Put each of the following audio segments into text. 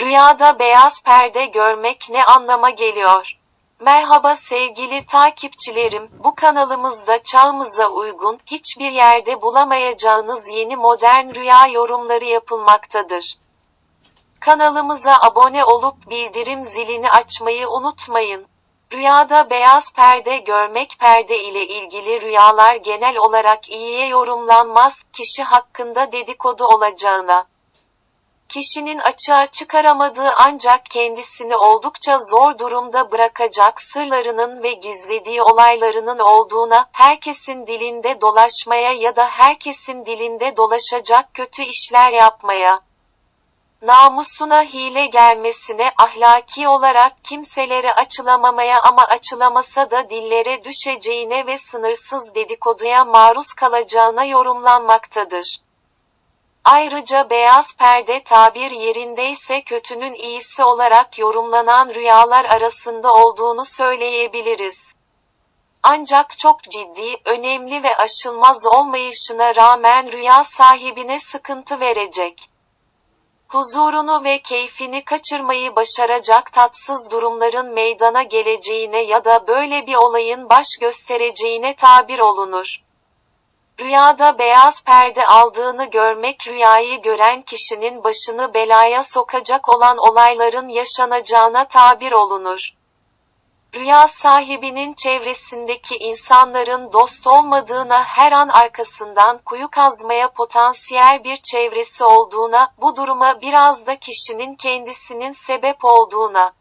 Rüyada beyaz perde görmek ne anlama geliyor? Merhaba sevgili takipçilerim, bu kanalımızda çağımıza uygun, hiçbir yerde bulamayacağınız yeni modern rüya yorumları yapılmaktadır. Kanalımıza abone olup bildirim zilini açmayı unutmayın. Rüyada beyaz perde görmek perde ile ilgili rüyalar genel olarak iyiye yorumlanmaz, kişi hakkında dedikodu olacağına kişinin açığa çıkaramadığı ancak kendisini oldukça zor durumda bırakacak sırlarının ve gizlediği olaylarının olduğuna, herkesin dilinde dolaşmaya ya da herkesin dilinde dolaşacak kötü işler yapmaya, namusuna hile gelmesine, ahlaki olarak kimselere açılamamaya ama açılamasa da dillere düşeceğine ve sınırsız dedikoduya maruz kalacağına yorumlanmaktadır. Ayrıca beyaz perde tabir yerindeyse kötünün iyisi olarak yorumlanan rüyalar arasında olduğunu söyleyebiliriz. Ancak çok ciddi, önemli ve aşılmaz olmayışına rağmen rüya sahibine sıkıntı verecek. Huzurunu ve keyfini kaçırmayı başaracak tatsız durumların meydana geleceğine ya da böyle bir olayın baş göstereceğine tabir olunur. Rüyada beyaz perde aldığını görmek rüyayı gören kişinin başını belaya sokacak olan olayların yaşanacağına tabir olunur. Rüya sahibinin çevresindeki insanların dost olmadığına her an arkasından kuyu kazmaya potansiyel bir çevresi olduğuna, bu duruma biraz da kişinin kendisinin sebep olduğuna,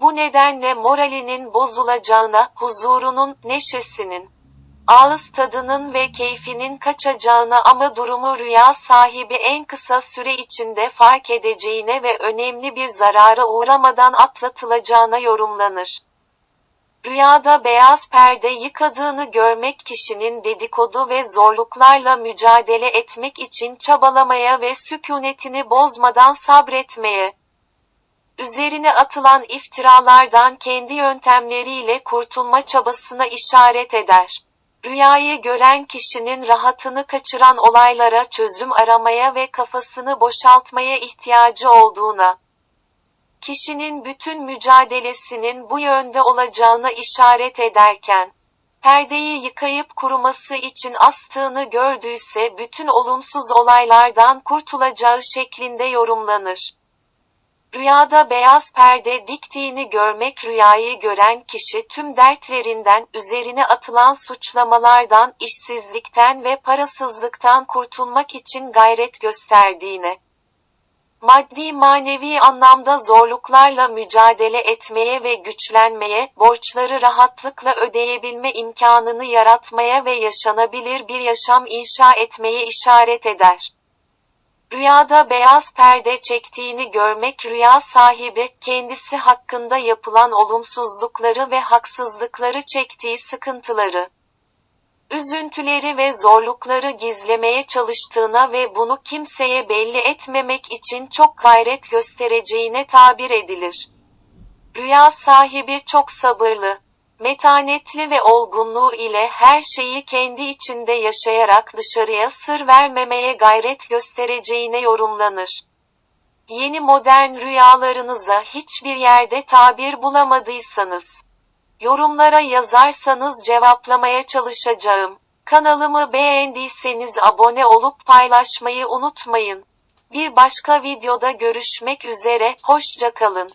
bu nedenle moralinin bozulacağına, huzurunun, neşesinin, ağız tadının ve keyfinin kaçacağına ama durumu rüya sahibi en kısa süre içinde fark edeceğine ve önemli bir zarara uğramadan atlatılacağına yorumlanır. Rüyada beyaz perde yıkadığını görmek kişinin dedikodu ve zorluklarla mücadele etmek için çabalamaya ve sükunetini bozmadan sabretmeye, üzerine atılan iftiralardan kendi yöntemleriyle kurtulma çabasına işaret eder. Rüyayı gören kişinin rahatını kaçıran olaylara çözüm aramaya ve kafasını boşaltmaya ihtiyacı olduğuna, kişinin bütün mücadelesinin bu yönde olacağına işaret ederken, perdeyi yıkayıp kuruması için astığını gördüyse bütün olumsuz olaylardan kurtulacağı şeklinde yorumlanır. Rüyada beyaz perde diktiğini görmek rüyayı gören kişi tüm dertlerinden, üzerine atılan suçlamalardan, işsizlikten ve parasızlıktan kurtulmak için gayret gösterdiğine, maddi manevi anlamda zorluklarla mücadele etmeye ve güçlenmeye, borçları rahatlıkla ödeyebilme imkanını yaratmaya ve yaşanabilir bir yaşam inşa etmeye işaret eder. Rüyada beyaz perde çektiğini görmek rüya sahibi, kendisi hakkında yapılan olumsuzlukları ve haksızlıkları çektiği sıkıntıları, üzüntüleri ve zorlukları gizlemeye çalıştığına ve bunu kimseye belli etmemek için çok gayret göstereceğine tabir edilir. Rüya sahibi çok sabırlı, metanetli ve olgunluğu ile her şeyi kendi içinde yaşayarak dışarıya sır vermemeye gayret göstereceğine yorumlanır. Yeni modern rüyalarınıza hiçbir yerde tabir bulamadıysanız, yorumlara yazarsanız cevaplamaya çalışacağım. Kanalımı beğendiyseniz abone olup paylaşmayı unutmayın. Bir başka videoda görüşmek üzere, hoşça kalın.